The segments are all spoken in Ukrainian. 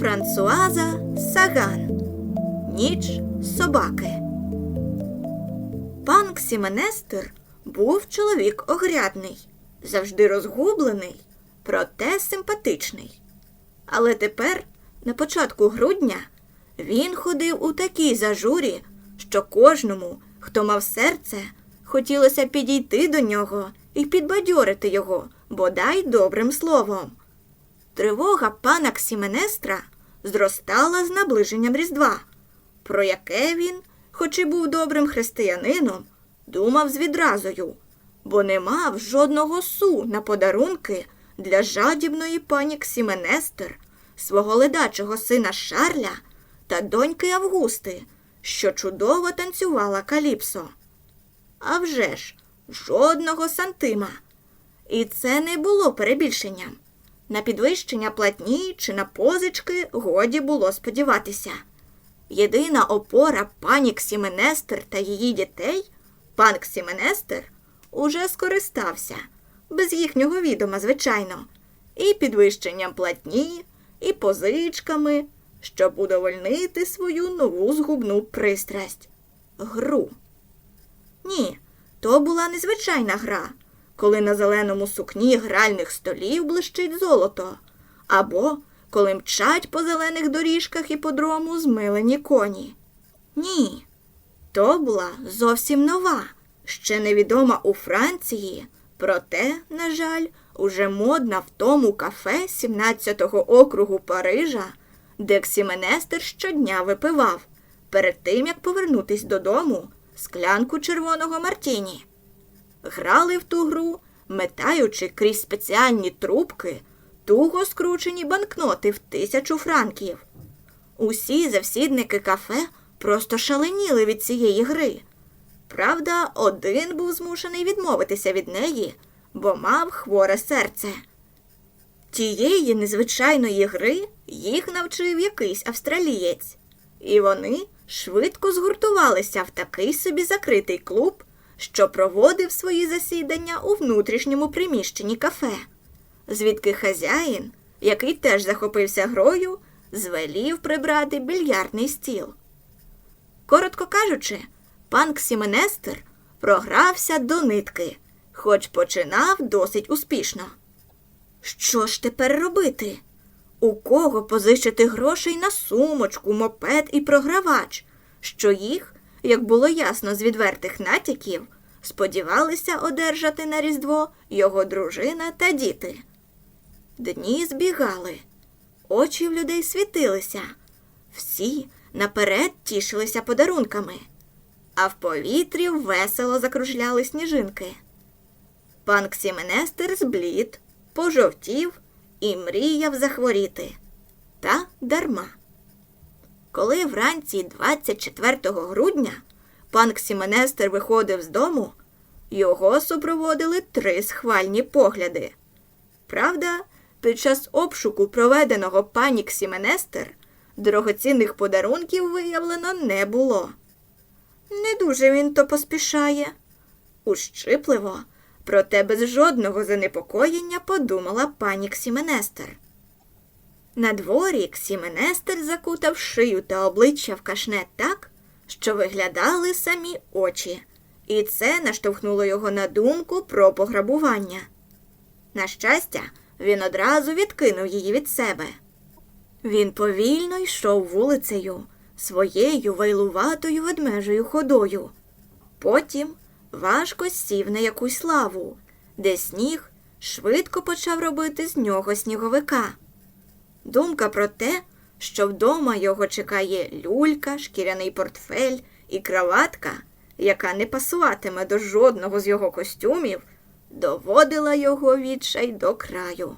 Франсуаза Саган Ніч собаки. Пан Ксіменестер був чоловік огрядний, завжди розгублений, проте симпатичний. Але тепер, на початку грудня, він ходив у такій зажурі, що кожному, хто мав серце, хотілося підійти до нього і підбадьорити його, бодай добрим словом. Тривога пана Ксіменестра зростала з наближенням Різдва, про яке він, хоч і був добрим християнином, думав з відразою, бо не мав жодного су на подарунки для жадібної пані Ксіменестер, свого ледачого сина Шарля та доньки Августи, що чудово танцювала Каліпсо. А вже ж, жодного сантима. І це не було перебільшенням. На підвищення платні чи на позички годі було сподіватися. Єдина опора пані Ксіменестер та її дітей, пан Ксіменестер, уже скористався, без їхнього відома, звичайно, і підвищенням платні, і позичками, щоб удовольнити свою нову згубну пристрасть гру. Ні, то була незвичайна гра, коли на зеленому сукні гральних столів блищить золото, або коли мчать по зелених доріжках іподрому змилені коні.Ні, то була зовсім нова, ще невідома у Франції, проте, на жаль, уже модна в тому кафе 17-го округу Парижа, де Ксіменестер щодня випивав, перед тим як повернутись додому склянку червоного Мартіні. Грали в ту гру, метаючи крізь спеціальні трубки туго скручені банкноти в тисячу франків. Усі завсідники кафе просто шаленіли від цієї гри. Правда, один був змушений відмовитися від неї, бо мав хворе серце. Тієї незвичайної гри їх навчив якийсь австралієць, і вони швидко згуртувалися в такий собі закритий клуб, що проводив свої засідання у внутрішньому приміщенні кафе, звідки хазяїн, який теж захопився грою, звелів прибрати більярдний стіл. Коротко кажучи, пан Ксіменестер програвся до нитки, хоч починав досить успішно. Що ж тепер робити? У кого позичити грошей на сумочку, мопед і програвач, що їх, як було ясно з відвертих натяків, сподівалися одержати на Різдво його дружина та діти. Дні збігали, очі в людей світилися, всі наперед тішилися подарунками, а в повітрі весело закружляли сніжинки. Пан Ксіменестер зблід, пожовтів і мріяв захворіти. Та дарма. Коли вранці 24 грудня пан Ксіменестер виходив з дому, його супроводили три схвальні погляди. Правда, під час обшуку, проведеного пані Ксіменестер, дорогоцінних подарунків виявлено не було. Не дуже він то поспішає. Ущипливо, проте без жодного занепокоєння подумала пані Ксіменестер. На дворі Ксіменестер закутав шию та обличчя в кашне так, що виглядали самі очі, і це наштовхнуло його на думку про пограбування. На щастя, він одразу відкинув її від себе. Він повільно йшов вулицею своєю вайлуватою ведмежою ходою. Потім важко сів на якусь лаву, де сніг швидко почав робити з нього сніговика. Думка про те, що вдома його чекає люлька, шкіряний портфель і краватка, яка не пасуватиме до жодного з його костюмів, доводила його відчай до краю.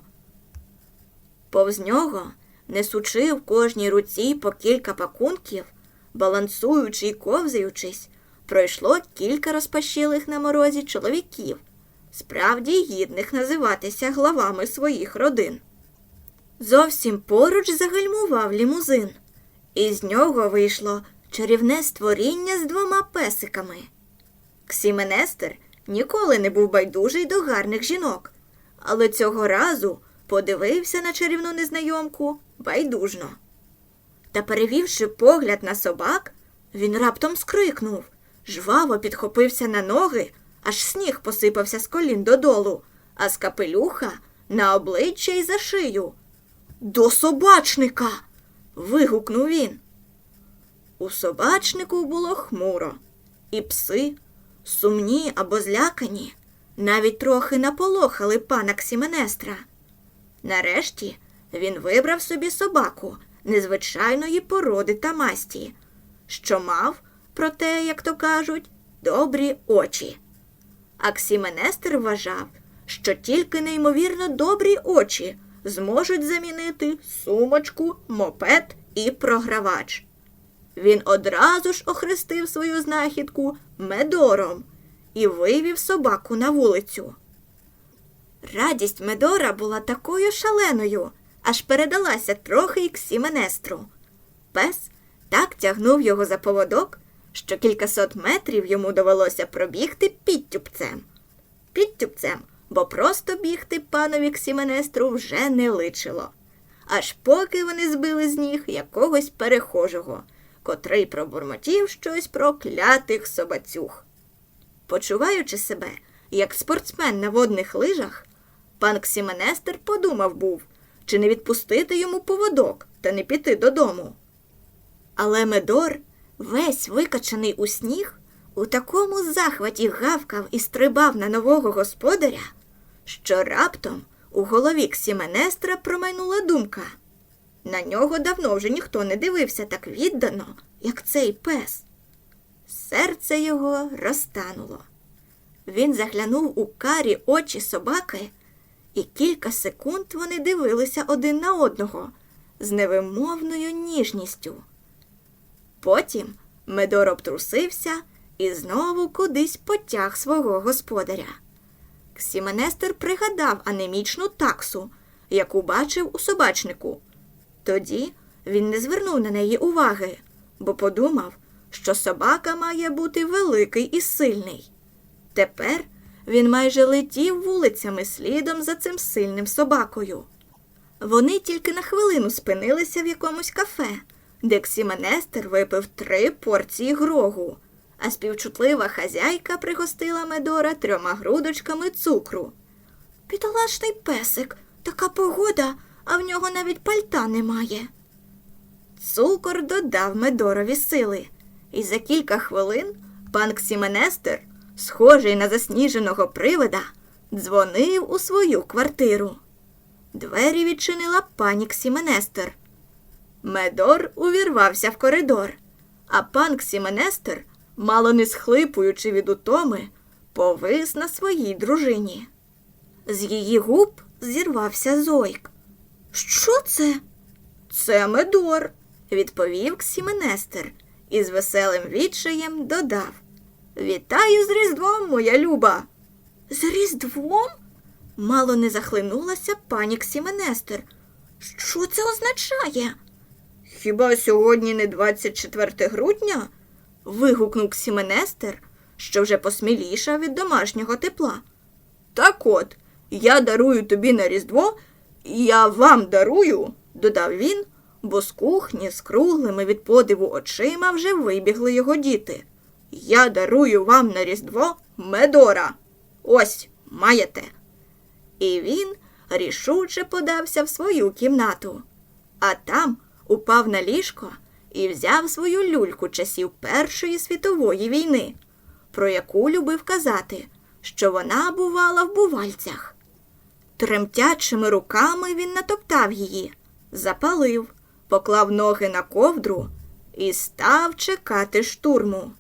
Повз нього, несучи в кожній руці по кілька пакунків, балансуючи й ковзаючись, пройшло кілька розпашілих на морозі чоловіків, справді гідних називатися главами своїх родин. Зовсім поруч загальмував лімузин, і з нього вийшло чарівне створіння з двома песиками. Ксіменестер ніколи не був байдужий до гарних жінок, але цього разу подивився на чарівну незнайомку байдужно. Та, перевівши погляд на собак, він раптом скрикнув, жваво підхопився на ноги, аж сніг посипався з колін додолу, а з капелюха на обличчя й за шию. До собачника. вигукнув він. У собачнику було хмуро, і пси, сумні або злякані, навіть трохи наполохали пана Ксіменестра. Нарешті він вибрав собі собаку незвичайної породи та масті, що мав, проте, як то кажуть, добрі очі. Аксіменестер вважав, що тільки неймовірно добрі очі зможуть замінити сумочку, мопед і програвач. Він одразу ж охрестив свою знахідку медором і вивів собаку на вулицю. Радість Медора була такою шаленою, аж передалася трохи й Ксіменестру. Пес так тягнув його за поводок, що кількасот метрів йому довелося пробігти підтюпцем. Підтюпцем, бо просто бігти панові Ксіменестру вже не личило. Аж поки вони збили з ніг якогось перехожого, котрий пробурмотів щось про клятих собацюг. Почуваючи себе, як спортсмен на водних лижах, пан Ксіменестер подумав був, чи не відпустити йому поводок та не піти додому. Але Медор, весь викачаний у сніг, у такому захваті гавкав і стрибав на нового господаря, що раптом у голові Ксіменестра промайнула думка. На нього давно вже ніхто не дивився так віддано, як цей пес. Серце його розтануло. Він заглянув у карі очі собаки, і кілька секунд вони дивилися один на одного з невимовною ніжністю. Потім Медор обтрусився і знову кудись потяг свого господаря. Ксіменестер пригадав анемічну таксу, яку бачив у собачнику. Тоді він не звернув на неї уваги, бо подумав, що собака має бути великий і сильний. Тепер він майже летів вулицями слідом за цим сильним собакою. Вони тільки на хвилину спинилися в якомусь кафе, де Ксіменестер випив три порції грогу, а співчутлива хазяйка пригостила Медора трьома грудочками цукру. Бідолашний песик, така погода, а в нього навіть пальта немає. Цукор додав Медорові сили, і за кілька хвилин пан Ксіменестер, схожий на засніженого привида, дзвонив у свою квартиру. Двері відчинила пані Ксіменестер. Медор увірвався в коридор, а пан Ксіменестер, мало не схлипуючи від утоми, повис на своїй дружині. З її губ зірвався зойк. Що це? Це Медор, відповів Ксіменестер і з веселим відчаєм додав. Вітаю з Різдвом, моя люба. З Різдвом? Мало не захлинулася пані Ксіменестер. Що це означає? Хіба сьогодні не 24 грудня? Вигукнув Ксіменестер, що вже посмілішав від домашнього тепла. Так от, я дарую тобі на Різдво, я вам дарую, додав він, бо з кухні з круглими від подиву очима вже вибігли його діти. Я дарую вам на Різдво Медора. Ось маєте. І він рішуче подався в свою кімнату, а там упав на ліжко і взяв свою люльку часів Першої світової війни, про яку любив казати, що вона бувала в бувальцях. Тремтячими руками він натоптав її, запалив, поклав ноги на ковдру і став чекати штурму.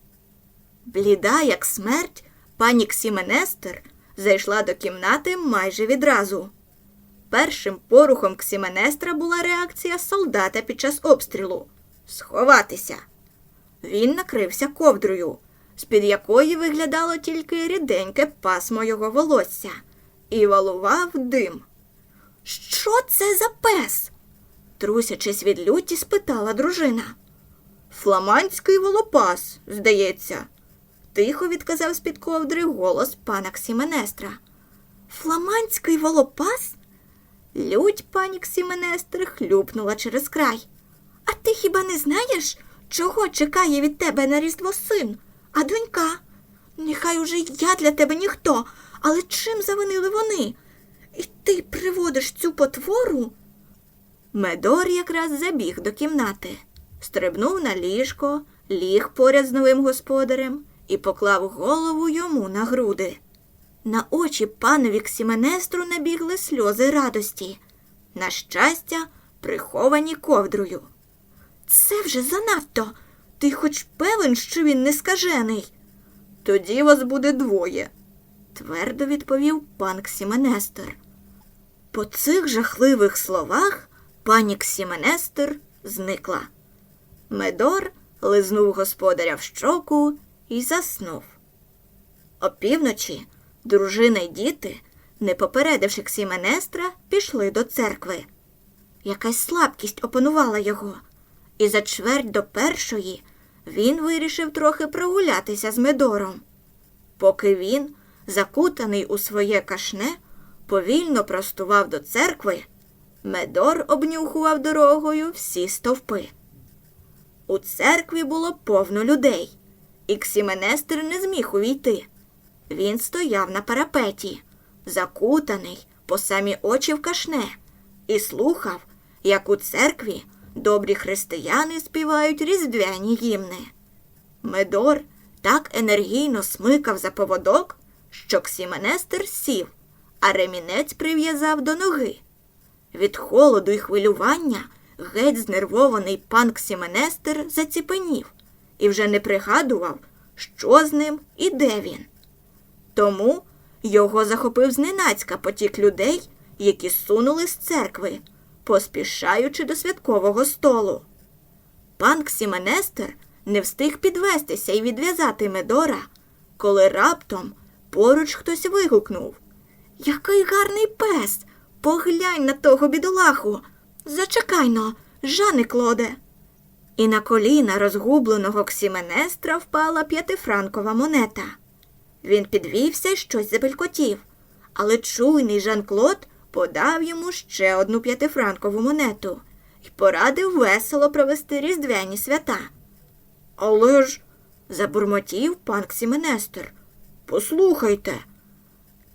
Бліда, як смерть, пані Ксіменестер зайшла до кімнати майже відразу. Першим порухом Ксіменестра була реакція солдата під час обстрілу сховатися. Він накрився ковдрою, з-під якої виглядало тільки ріденьке пасмо його волосся, і валував дим. Що це за пес? трусячись від люті, спитала дружина. Фламандський волопас, здається, тихо відказав з-під ковдри голос пана Ксіменестра. Фламандський волопас? Лють пані Ксіменестри хлюпнула через край. А ти хіба не знаєш, чого чекає від тебе на Різдво син, а донька? Нехай уже я для тебе ніхто, але чим завинили вони? І ти приводиш цю потвору? Медор якраз забіг до кімнати, стрибнув на ліжко, ліг поряд з новим господарем і поклав голову йому на груди. На очі панові Ксіменестру набігли сльози радості, на щастя, приховані ковдрою. Це вже занадто. Ти хоч певен, що він не скажений. Тоді вас буде двоє, твердо відповів пан Ксіменестер. По цих жахливих словах пані Ксіменестер зникла. Медор лизнув господаря в щоку і заснув. Опівночі дружина й діти, не попередивши Ксіменестра, пішли до церкви. Якась слабкість опанувала його, і за чверть до першої він вирішив трохи прогулятися з Медором. Поки він, закутаний у своє кашне, повільно простував до церкви, Медор обнюхував дорогою всі стовпи. У церкві було повно людей, і Ксіменестр не зміг увійти. Він стояв на парапеті, закутаний по самі очі в кашне, і слухав, як у церкві добрі християни співають різдвяні гімни. Медор так енергійно смикав за поводок, що Ксіменестер сів, а ремінець прив'язав до ноги. Від холоду й хвилювання геть знервований пан Ксіменестер заціпенів і вже не пригадував, що з ним і де він. Тому його захопив зненацька потік людей, які сунули з церкви, поспішаючи до святкового столу. Пан Ксіменестер не встиг підвестися і відв'язати Медора, коли раптом поруч хтось вигукнув Який гарний пес! Поглянь на того бідолаху. Зачекай но, Жане Клоде. І на коліна розгубленого Ксіменестра впала п'ятифранкова монета. Він підвівся й щось забелькотів, але чуйний Жан-Клод подав йому ще одну п'ятифранкову монету і порадив весело провести різдвяні свята. Але ж, забурмотів пан Ксіменестер, послухайте.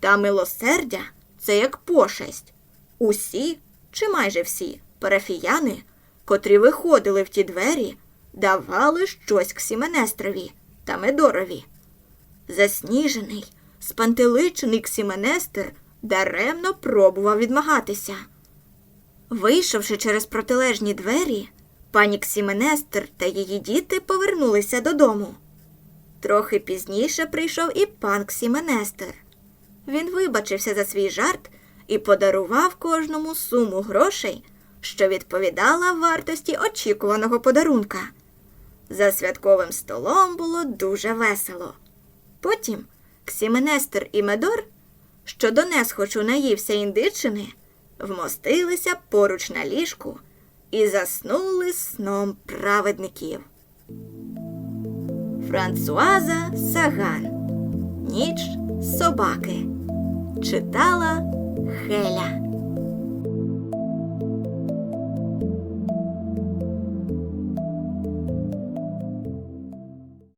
Та милосердя це як пошесть. Усі, чи майже всі, парафіяни, котрі виходили в ті двері, давали щось Ксіменестрові та Медорові. Засніжений, спантеличений Ксіменестер даремно пробував відмагатися. Вийшовши через протилежні двері, пані Ксіменестер та її діти повернулися додому. Трохи пізніше прийшов і пан Ксіменестер. Він вибачився за свій жарт і подарував кожному суму грошей, що відповідала вартості очікуваного подарунка. За святковим столом було дуже весело. Потім Ксіменестер і Медор, що до несхочу наївся індичини, вмостилися поруч на ліжку і заснули сном праведників. Франсуаза Саган Ніч собаки читала Хеля.